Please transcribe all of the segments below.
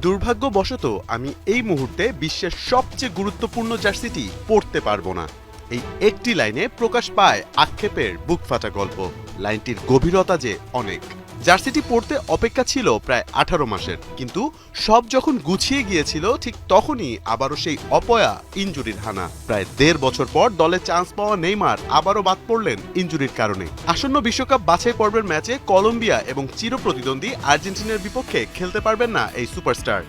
দুর্ভাগ্যবশত, আমি এই মুহূর্তে বিশ্বের সবচেয়ে গুরুত্বপূর্ণ জার্সিটি পড়তে পারব না। এই একটি লাইনে প্রকাশ পায় আক্ষেপের বুক ফাটা গল্প। লাইনটির গভীরতা যে অনেক। জার্সিটি পড়তে অপেক্ষা ছিল প্রায় আঠারো মাসের। কিন্তু সব যখন গুছিয়ে গিয়েছিল, ঠিক তখনই আবারও সেই অপয়া ইঞ্জুরির হানা। প্রায় দেড় বছর পর দলে চান্স পাওয়া নেইমার আবারও বাদ পড়লেন ইঞ্জুরির কারণে। আসন্ন বিশ্বকাপ বাছাই পর্বের ম্যাচে কলম্বিয়া এবং চিরপ্রতিদ্বন্দ্বী আর্জেন্টিনার বিপক্ষে খেলতে পারবেন না এই সুপারস্টার।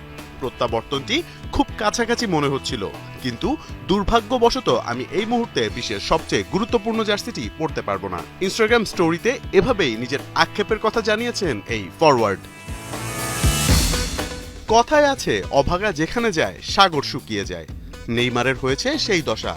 প্রত্যাবর্তনটি খুব কাছাকাছি মনে হচ্ছিল। কিন্তু দুর্ভাগ্যবশত আমি এই মুহূর্তে বিশ্বের সবচেয়ে গুরুত্বপূর্ণ জার্সিটি পড়তে পারব না। ইনস্টাগ্রাম স্টোরিতে এভাবেই নিজের আক্ষেপের কথা জানিয়েছেন এই ফরওয়ার্ড কথায় আছে, অভাগা যেখানে যায়, সাগর শুকিয়ে যায়। নেইমারের হয়েছে সেই দশা।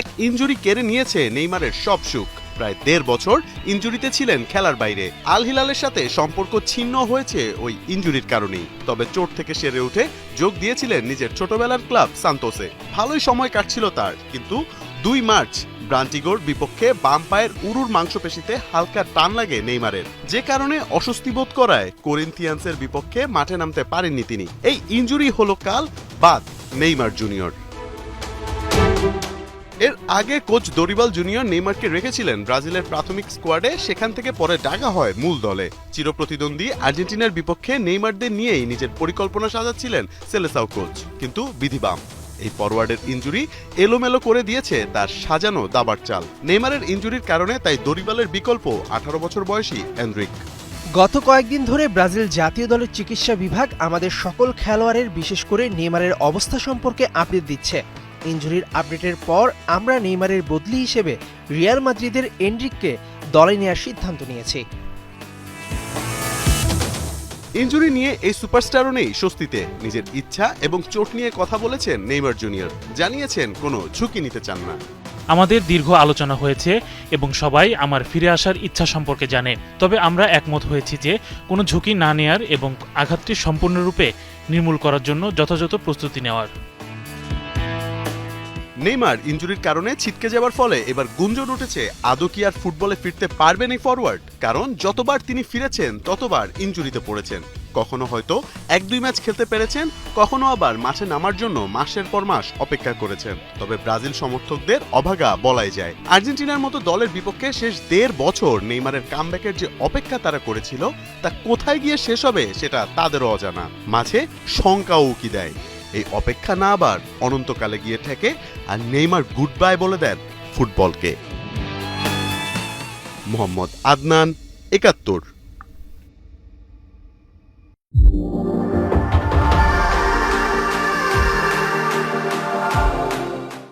এক ইনজুরি কেড়ে নিয়েছে নেইমারের সব সুখ। প্রায় দেড় বছর ইনজুরিতে ছিলেন খেলার বাইরে। আল হিলালের সাথে সম্পর্ক ছিন্ন হয়েছে ওই ইনজুরির কারণেই। তবে চোট থেকে সেরে উঠে যোগ দিয়েছিলেন নিজের ছোটবেলার ক্লাব সান্তোসে। ভালোই সময় কাটছিল তার, কিন্তু দুই মার্চ ব্রান্টিগোর বিপক্ষে বাম পায়ের উরুর মাংসপেশিতে হালকা টান লাগে নেইমারের। যে কারণে অস্বস্তি বোধ করায় কোরিন্থিয়ান্সের বিপক্ষে মাঠে নামতে পারেননি তিনি। এই ইনজুরি হলো কাল বাদ নেইমার জুনিয়র। এর আগে কোচ দরিবাল জুনিয়র নেইমারকে রেখেছিলেন ব্রাজিলের প্রাথমিক স্কোয়াডে, সেখান থেকে পরে ডাকা হয় মূল দলে। চিরপ্রতিদ্বন্দ্বী আর্জেন্টিনার বিপক্ষে নেইমারদের নিয়েই নিজের পরিকল্পনা সাজাচ্ছিলেন সেলেসাও কোচ। কিন্তু বিধিবাম, এই ফরওয়ার্ডের ইঞ্জুরি এলোমেলো করে দিয়েছে তার সাজানো দাবার চাল। নেইমারের ইঞ্জুরির কারণে তাই দরিবালের বিকল্প আঠারো বছর বয়সী এন্ড্রিক। গত কয়েকদিন ধরে ব্রাজিল জাতীয় দলের চিকিৎসা বিভাগ আমাদের সকল খেলোয়াড়ের, বিশেষ করে নেইমারের অবস্থা সম্পর্কে আপডেট দিচ্ছে। ইনজুরির আপডেটের পর আমরা নেইমারের বদলি হিসেবে রিয়াল মাদ্রিদের এন্ড্রিককে দলে নেওয়ার সিদ্ধান্ত নিয়েছি। ইনজুরি নিয়ে এই সুপারস্টারও নেই স্বস্তিতে। নিজের ইচ্ছা এবং চোট নিয়ে কথা বলেছেন নেইমার জুনিয়র। জানিয়েছেন কোনো ঝুঁকি নিতে চান না। আমাদের দীর্ঘ আলোচনা হয়েছে এবং সবাই আমার ফিরে আসার ইচ্ছা সম্পর্কে জানে। তবে আমরা একমত হয়েছি যে কোনো ঝুঁকি না নেয়ার এবং আঘাতটি সম্পূর্ণরূপে নির্মূল করার জন্য যথাযথ প্রস্তুতি নেওয়ার। নেইমার ইনজুরির কারণে ছিটকে যাওয়ার ফলে এবার গুঞ্জন উঠেছে, আদৌ কি আর ফুটবলে ফিরতে পারবেন এই ফরওয়ার্ড কারণ যতবার তিনি ফিরেছেন, ততবার ইঞ্জুরিতে পড়েছেন। কখনো হয়তো এক দুই ম্যাচ খেলতে পেরেছেন, কখনো আবার মাঠে নামার জন্য মাসের পর মাস অপেক্ষা করেছেন। তবে ব্রাজিল সমর্থকদের অভাগা বলাই যায়। আর্জেন্টিনার মতো দলের বিপক্ষে শেষ দেড় বছর নেইমারের কামব্যাকের যে অপেক্ষা তারা করেছিল, তা কোথায় গিয়ে শেষ হবে সেটা তাদেরও অজানা। মাঝে শঙ্কাও উকি দেয়। এই অপেক্ষা না আবার অনন্তকালে গিয়ে ঠেকে আর নেইমার গুড বাই বলে দেন ফুটবলকে। মোহাম্মদ আদনান একাত্তর।